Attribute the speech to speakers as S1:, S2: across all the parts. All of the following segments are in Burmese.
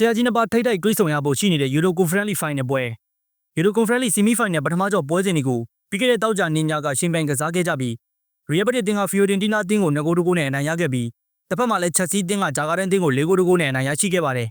S1: ဆရာကြီးနှစ်ပါးထိတ်ထိတ်တွေးဆုံရဖို့ရှိနေတဲ့ Euro Conference Final ပွဲ Euro Conference Semi Final ပထမကျော့ပွဲစဉ်တွေကိုပြီးခဲ့တဲ့တောက်ကြနေညကရှင်ပြိုင်ကစားခဲ့ကြပြီး Real Madrid တင်က Fiorentina အသင်းကို2ဂိုးတဂိုးနဲ့အနိုင်ရခဲ့ပြီးတစ်ဖက်မှာလည်း Chelsea အသင်းကဂျာကာဒန်အသင်းကို4ဂိုးတဂိုးနဲ့အနိုင်ရရှိခဲ့ပါတယ်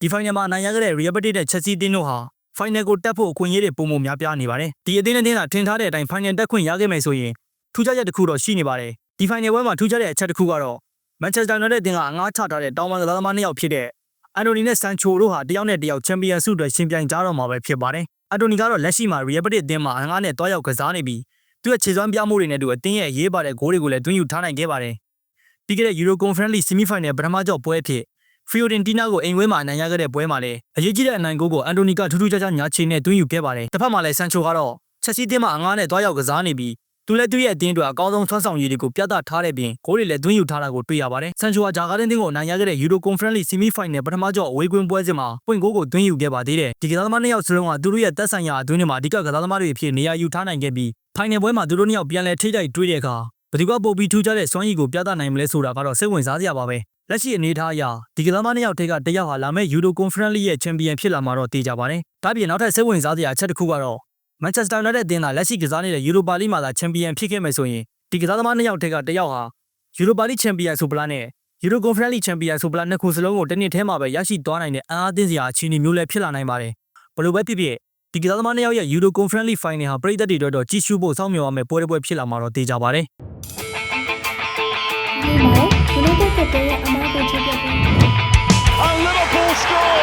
S1: ဒီ Final မှာအနိုင်ရခဲ့တဲ့ Real Madrid နဲ့ Chelsea အသင်းတို့ဟာ Final ကိုတက်ဖို့အခွင့်အရေးတွေပုံမများပြားနေပါတယ်ဒီအသင်းနဲ့အသင်းကထင်ထားတဲ့အတိုင်း Final တက်ခွင့်ရခဲ့မယ်ဆိုရင်ထူးခြားချက်တစ်ခုတော့ရှိနေပါတယ်ဒီ Final ပွဲမှာထူးခြားတဲ့အချက်တစ်ခုကတော့ Manchester United အသင်းကအငားချထားတဲ့တောင်ပန်ကစားသမားနှစ်ယောက်ဖြစ်တဲ့ အန်တိုနီနဲ့ဆန်ချိုတို့ဟာတယောက်နဲ့တယောက်ချန်ပီယံဆုအတွက်ရှင်ပြိုင်ကြတော့မှာပဲဖြစ်ပါတယ်။အန်တိုနီကတော့လက်ရှိမှာ Real Madrid အသင်းမှာအငားနဲ့တွားရောက်ကစားနေပြီးသူ့ရဲ့ခြေစွမ်းပြမှုတွေနဲ့တူအသင်းရဲ့အရေးပါတဲ့ဂိုးတွေကိုလည်းတွင်းယူထားနိုင်ခဲ့ပါတယ်။ပြီးခဲ့တဲ့ Euro Conference League Semi-Final ပထမကျော့ပွဲအဖြစ် Fiorentina ကိုအိမ်ဝဲမှာအနိုင်ရခဲ့တဲ့ပွဲမှာလည်းအရေးကြီးတဲ့အနိုင်ဂိုးကိုအန်တိုနီကထူးထူးခြားခြားညာချေနဲ့တွင်းယူခဲ့ပါတယ်။တစ်ဖက်မှာလည်းဆန်ချိုကတော့ချက်စီးတင်းမှာအငားနဲ့တွားရောက်ကစားနေပြီး သူလည်းသူ့ရဲ့အသင်းအတွက်အကောင်းဆုံးဆွမ်းဆောင်ရည်တွေကိုပြသထားတဲ့ပြင်ဂိုးတွေလည်းတွင်းယူထားတာကိုတွေ့ရပါတယ်။ဆန်ချိုကဂျာကာဒန်တင်းကိုအနိုင်ရခဲ့တဲ့ Euro Conference League Semi-Final ပထမကျော့အဝေးကွင်းပွဲစဉ်မှာပွင့်ဂိုးကိုတွင်းယူခဲ့ပါသေးတယ်။ဒီကစားသမားနှစ်ယောက်စလုံးကသူတို့ရဲ့တက်ဆိုင်ရာအတွင်းတွေမှာအဓိကကစားသမားတွေအဖြစ်နေရာယူထားနိုင်ခဲ့ပြီး Final ပွဲမှာသူတို့နှစ်ယောက်ပြန်လည်ထိတိုက်တွေ့တဲ့အခါဘယ်သူကပိုပြီးထူးခြားတဲ့စွမ်းရည်ကိုပြသနိုင်မလဲဆိုတာကတော့စိတ်ဝင်စားစရာပါပဲ။လက်ရှိအနေအထားအရဒီကစားသမားနှစ်ယောက်ထဲကတစ်ယောက်ဟာလာမယ့် Euro Conference League ရဲ့ချန်ပီယံဖြစ်လာမှာတော့သိကြပါတယ်။ဒါပြင်နောက်ထပ်စိတ်ဝင်စားစရာအချက်တစ်ခုကတော့ Manchester United အသင်းကလက်ရှိကစားနေတဲ့ Europa League မှာသာချန်ပီယံဖြစ်ခဲ့မယ်ဆိုရင်ဒီကစားသမားနှစ်ယောက်ထဲကတစ်ယောက်ဟာ Europa League ချန်ပီယံဆိုပလားနဲ့ Euro Conference League ချန်ပီယံဆိုပလားနှစ်ခုစလုံးကိုတစ်နှစ်ထဲမှာပဲရရှိသွားနိုင်တဲ့အင်အားသင်းစရာအခြေအနေမျိုးလည်းဖြစ်လာနိုင်ပါတယ်။ဘယ်လိုပဲဖြစ်ဖြစ်ဒီကစားသမားနှစ်ယောက်ရဲ့ Euro Conference League Final ဟာပြည်သက်တွေအတွက်တော့ကြီးစုဖို့စောင့်မျှော်ရမယ့်ပွဲတစ်ပွဲဖြစ်လာမှာတော့သိကြပါတယ်။
S2: ဒီမှာဒီလိုတဲ့တဲ့ရဲ့အမားကိုချပြပေး
S3: And Liverpool score.